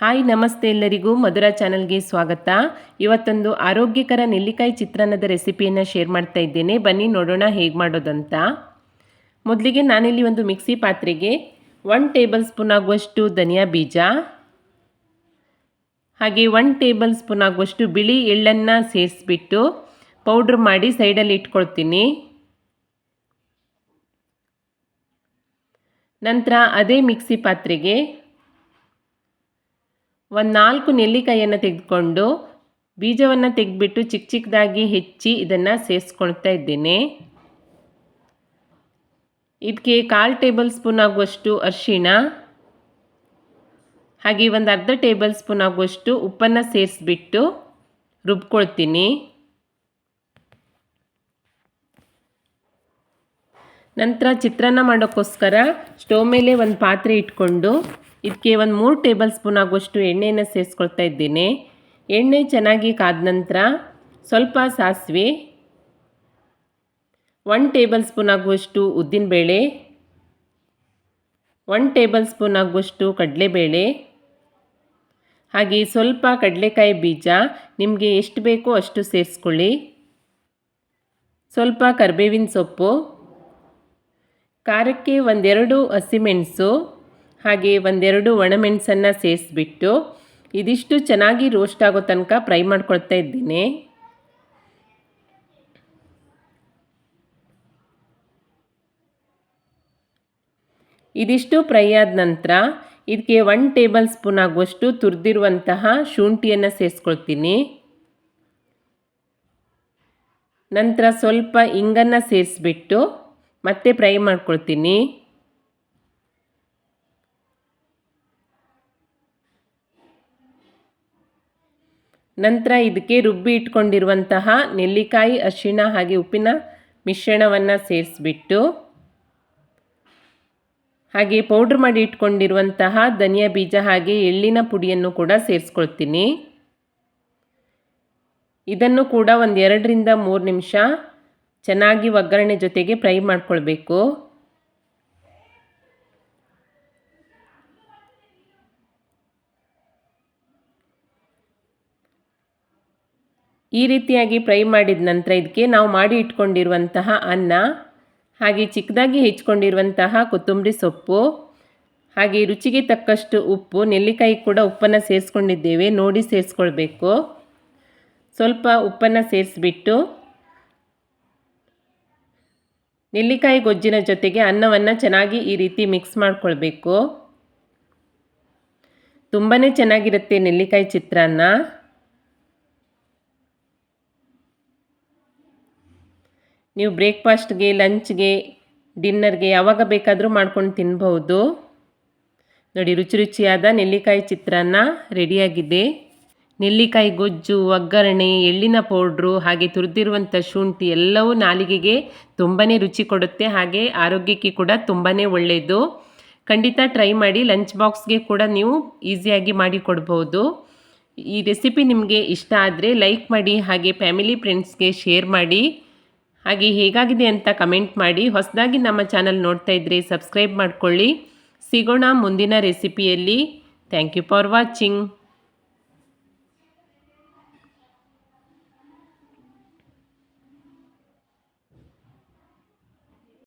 Hi, ನಮಸ್ತೆ ಎಲ್ಲರಿಗೂ. ಮಧುರ ಚಾನಲ್ಗೆ ಸ್ವಾಗತ. ಇವತ್ತೊಂದು ಆರೋಗ್ಯಕರ ನೆಲ್ಲಿಕಾಯಿ ಚಿತ್ರಾನ್ನದ ರೆಸಿಪಿಯನ್ನು ಶೇರ್ ಮಾಡ್ತಾ ಇದ್ದೇನೆ. ಬನ್ನಿ, ನೋಡೋಣ ಹೇಗೆ ಮಾಡೋದಂತ. ಮೊದಲಿಗೆ ನಾನಿಲ್ಲಿ ಒಂದು ಮಿಕ್ಸಿ ಪಾತ್ರೆಗೆ ಒನ್ ಟೇಬಲ್ ಸ್ಪೂನ್ ಆಗುವಷ್ಟು ಧನಿಯಾ ಬೀಜ, ಹಾಗೆ ಒನ್ ಟೇಬಲ್ ಸ್ಪೂನ್ ಆಗುವಷ್ಟು ಬಿಳಿ ಎಳ್ಳನ್ನು ಸೇರಿಸ್ಬಿಟ್ಟು ಪೌಡ್ರ್ ಮಾಡಿ ಸೈಡಲ್ಲಿ ಇಟ್ಕೊಳ್ತೀನಿ. ನಂತರ ಅದೇ ಮಿಕ್ಸಿ ಪಾತ್ರೆಗೆ ಒಂದು ನಾಲ್ಕು ನೆಲ್ಲಿಕಾಯಿಯನ್ನು ತೆಗೆದುಕೊಂಡು ಬೀಜವನ್ನು ತೆಗೆದುಬಿಟ್ಟು ಚಿಕ್ಕ ಚಿಕ್ಕದಾಗಿ ಹೆಚ್ಚಿ ಇದನ್ನು ಸೇರಿಸ್ಕೊಳ್ತಾ ಇದ್ದೇನೆ. ಇದಕ್ಕೆ ಕಾಲು ಟೇಬಲ್ ಸ್ಪೂನ್ ಆಗುವಷ್ಟು ಅರಿಶಿಣ. ಹಾಗೆ ಒಂದು ಅರ್ಧ ಟೇಬಲ್ ಸ್ಪೂನ್ ಆಗುವಷ್ಟು ಉಪ್ಪನ್ನು ಸೇರಿಸ್ಬಿಟ್ಟು ರುಬ್ಕೊಳ್ತೀನಿ. ನಂತರ ಚಿತ್ರಾನ್ನ ಮಾಡೋಕ್ಕೋಸ್ಕರ ಸ್ಟವ್ ಮೇಲೆ ಒಂದು ಪಾತ್ರೆ ಇಟ್ಕೊಂಡು ಇದಕ್ಕೆ ಒಂದು ಮೂರು ಟೇಬಲ್ ಸ್ಪೂನ್ ಆಗುವಷ್ಟು ಎಣ್ಣೆಯನ್ನು ಸೇರಿಸ್ಕೊಳ್ತಾ ಇದ್ದೀನಿ. ಎಣ್ಣೆ ಚೆನ್ನಾಗಿ ಕಾದ ನಂತರ ಸ್ವಲ್ಪ ಸಾಸಿವೆ ಒನ್ ಟೇಬಲ್ ಸ್ಪೂನ್ ಆಗುವಷ್ಟು ಉದ್ದಿನಬೇಳೆ ಒನ್ ಟೇಬಲ್ ಸ್ಪೂನ್ ಆಗುವಷ್ಟು ಕಡಲೆಬೇಳೆ, ಹಾಗೆ ಸ್ವಲ್ಪ ಕಡಲೆಕಾಯಿ ಬೀಜ ನಿಮಗೆ ಎಷ್ಟು ಬೇಕೋ ಅಷ್ಟು ಸೇರಿಸ್ಕೊಳ್ಳಿ. ಸ್ವಲ್ಪ ಕರಿಬೇವಿನ ಸೊಪ್ಪು, ಖಾರಕ್ಕೆ ಒಂದೆರಡು ಹಸಿಮೆಣಸು ಹಾಗೆ ಒಂದೆರಡು ಒಣಮೆಣಸನ್ನು ಸೇರಿಸ್ಬಿಟ್ಟು ಇದಿಷ್ಟು ಚೆನ್ನಾಗಿ ರೋಸ್ಟ್ ಆಗೋ ತನಕ ಫ್ರೈ ಮಾಡ್ಕೊಳ್ತಾ ಇದ್ದೀನಿ. ಇದಿಷ್ಟು ಫ್ರೈ ಆದ ನಂತರ ಇದಕ್ಕೆ ಒನ್ ಟೇಬಲ್ ಸ್ಪೂನ್ ಆಗುವಷ್ಟು ತುರಿದಿರುವಂತಹ ಶುಂಠಿಯನ್ನು ಸೇರಿಸ್ಕೊಳ್ತೀನಿ. ನಂತರ ಸ್ವಲ್ಪ ಇಂಗನ್ನು ಸೇರಿಸ್ಬಿಟ್ಟು ಮತ್ತೆ ಫ್ರೈ ಮಾಡ್ಕೊಳ್ತೀನಿ. ನಂತರ ಇದಕ್ಕೆ ರುಬ್ಬಿ ಇಟ್ಕೊಂಡಿರುವಂತಹ ನೆಲ್ಲಿಕಾಯಿ, ಅರಿಶಿಣ ಹಾಗೆ ಉಪ್ಪಿನ ಮಿಶ್ರಣವನ್ನು ಸೇರಿಸ್ಬಿಟ್ಟು, ಹಾಗೆ ಪೌಡ್ರ್ ಮಾಡಿ ಇಟ್ಕೊಂಡಿರುವಂತಹ ಧನಿಯಾ ಬೀಜ ಹಾಗೆ ಎಳ್ಳಿನ ಪುಡಿಯನ್ನು ಕೂಡ ಸೇರಿಸ್ಕೊಳ್ತೀನಿ. ಇದನ್ನು ಕೂಡ ಒಂದು ಎರಡರಿಂದ ಮೂರು ನಿಮಿಷ ಚೆನ್ನಾಗಿ ಒಗ್ಗರಣೆ ಜೊತೆಗೆ ಫ್ರೈ ಮಾಡ್ಕೊಳ್ಬೇಕು. ಈ ರೀತಿಯಾಗಿ ಫ್ರೈ ಮಾಡಿದ ನಂತರ ಇದಕ್ಕೆ ನಾವು ಮಾಡಿ ಇಟ್ಕೊಂಡಿರುವಂತಹ ಅನ್ನ, ಹಾಗೆ ಚಿಕ್ಕದಾಗಿ ಹೆಚ್ಕೊಂಡಿರುವಂತಹ ಕೊತ್ತಂಬರಿ ಸೊಪ್ಪು, ಹಾಗೆ ರುಚಿಗೆ ತಕ್ಕಷ್ಟು ಉಪ್ಪು, ನೆಲ್ಲಿಕಾಯಿ ಕೂಡ ಉಪ್ಪನ್ನು ಸೇರಿಸ್ಕೊಂಡಿದ್ದೇವೆ, ನೋಡಿ ಸೇರಿಸ್ಕೊಳ್ಬೇಕು. ಸ್ವಲ್ಪ ಉಪ್ಪನ್ನು ಸೇರಿಸ್ಬಿಟ್ಟು ನೆಲ್ಲಿಕಾಯಿ ಗೊಜ್ಜಿನ ಜೊತೆಗೆ ಅನ್ನವನ್ನು ಚೆನ್ನಾಗಿ ಈ ರೀತಿ ಮಿಕ್ಸ್ ಮಾಡಿಕೊಳ್ಬೇಕು. ತುಂಬಾ ಚೆನ್ನಾಗಿರುತ್ತೆ ನೆಲ್ಲಿಕಾಯಿ ಚಿತ್ರಾನ್ನ. ನೀವು ಬ್ರೇಕ್ಫಾಸ್ಟ್ಗೆ, ಲಂಚ್ಗೆ, ಡಿನ್ನರ್ಗೆ ಯಾವಾಗ ಬೇಕಾದರೂ ಮಾಡ್ಕೊಂಡು ತಿನ್ಬಹುದು. ನೋಡಿ, ರುಚಿ ರುಚಿಯಾದ ನೆಲ್ಲಿಕಾಯಿ ಚಿತ್ರಾನ್ನ ರೆಡಿಯಾಗಿದೆ. ನೆಲ್ಲಿಕಾಯಿ ಗೊಜ್ಜು, ಒಗ್ಗರಣೆ, ಎಳ್ಳಿನ ಪೌಡ್ರು, ಹಾಗೆ ತುರಿದಿರುವಂಥ ಶುಂಠಿ ಎಲ್ಲವೂ ನಾಲಿಗೆಗೆ ತುಂಬಾ ರುಚಿ ಕೊಡುತ್ತೆ, ಹಾಗೆ ಆರೋಗ್ಯಕ್ಕೆ ಕೂಡ ತುಂಬಾ ಒಳ್ಳೆಯದು. ಖಂಡಿತ ಟ್ರೈ ಮಾಡಿ, ಲಂಚ್ ಬಾಕ್ಸ್ಗೆ ಕೂಡ ನೀವು ಈಸಿಯಾಗಿ ಮಾಡಿ ಕೊಡ್ಬೋದು ಈ ರೆಸಿಪಿ ನಿಮಗೆ ಇಷ್ಟ ಆದರೆ ಲೈಕ್ ಮಾಡಿ, ಹಾಗೆ ಫ್ಯಾಮಿಲಿ ಫ್ರೆಂಡ್ಸ್ಗೆ ಶೇರ್ ಮಾಡಿ. ಹಾಗೆ ಹೇಗಾಗಿದೆ ಅಂತ ಕಮೆಂಟ್ ಮಾಡಿ. ಹೊಸದಾಗಿ ನಮ್ಮ ಚಾನಲ್ ನೋಡ್ತಾ ಇದ್ದರೆ ಸಬ್ಸ್ಕ್ರೈಬ್ ಮಾಡಿಕೊಳ್ಳಿ. ಸಿಗೋಣ ಮುಂದಿನ ರೆಸಿಪಿಯಲ್ಲಿ. Thank you for watching.